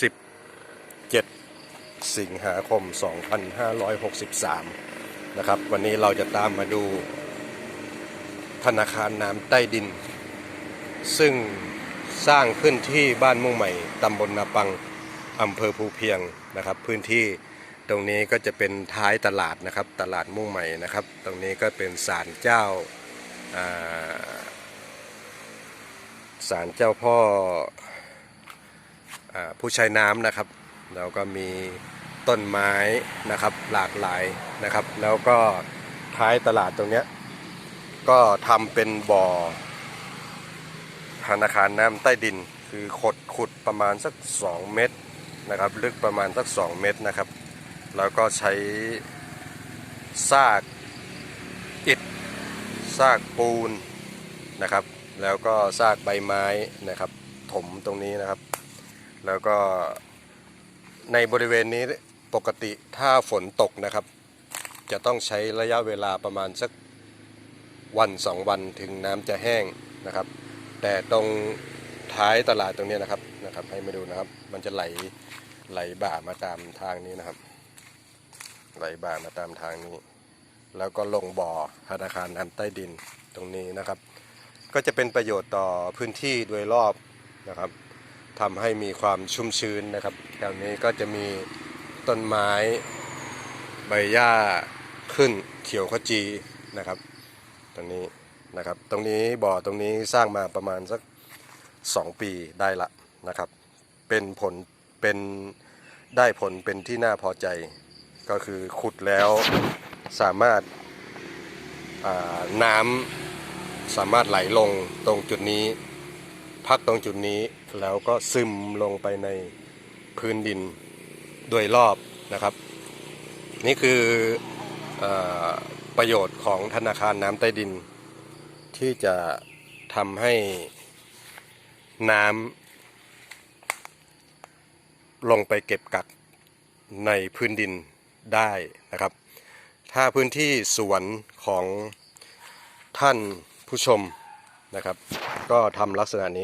17 สิงหาคม 2563 นะครับ วันนี้เราจะตามมาดูธนาคารน้ำใต้ดิน ซึ่งสร้างขึ้นที่บ้านมุ่งใหม่ตำบลนาปังอำเภอภูเพียงนะครับ พื้นที่ตรงนี้ก็จะเป็นท้ายตลาดนะครับ ตลาดมุ่งใหม่นะครับ ตรงนี้ก็เป็นศาลเจ้าศาลเจ้าพ่อ ผู้ใช้น้ำนะครับแล้วก็มีต้นไม้นะครับหลากหลายนะครับ แล้วก็ท้ายตลาดตรงเนี้ยก็ทำเป็นบ่อธนาคารน้ำใต้ดิน คือขดขุดประมาณสัก 2 เมตรนะครับ ลึกประมาณสัก 2 เมตรนะครับ แล้วก็ใช้ซากอิฐซากปูนนะครับ แล้วก็ซากใบไม้นะครับ ถมตรงนี้นะครับ แล้วก็ในบริเวณนี้ปกติถ้าฝนตกนะครับ จะต้องใช้ระยะเวลาประมาณสักวันสองวันถึงน้ำจะแห้งนะครับ แต่ตรงท้ายตลาดตรงนี้นะครับนะครับ ให้มาดูนะครับ มันจะไหลไหลบ่ามาตามทางนี้นะครับ ไหลบ่ามาตามทางนี้ แล้วก็ลงบ่อธนาคารน้ำใต้ดินตรงนี้นะครับ ก็จะเป็นประโยชน์ต่อพื้นที่โดยรอบนะครับ ทำให้มีความชุ่มชื้นนะครับแถวนี้ก็จะมีต้นไม้ใบหญ้าขึ้นเขียวขจีนะครับ ตรงนี้นะครับ ตรงนี้บ่อตรงนี้สร้างมาประมาณสัก 2 ปีได้ละนะครับ เป็นผลเป็นได้ผลเป็นที่น่าพอใจ ก็คือขุดแล้วสามารถาน้ำสามารถไหลลงตรงจุดนี้ พักตรงจุดนี้แล้วก็ซึมลงไปในพื้นดินโดยรอบนะครับ นี่คืออประโยชน์ของธนาคารน้ำใต้ดิน ที่จะทำให้น้ำลงไปเก็บกักในพื้นดินได้นะครับ ถ้าพื้นที่สวนของท่านผู้ชมนะครับ ก็ทำลักษณะนี้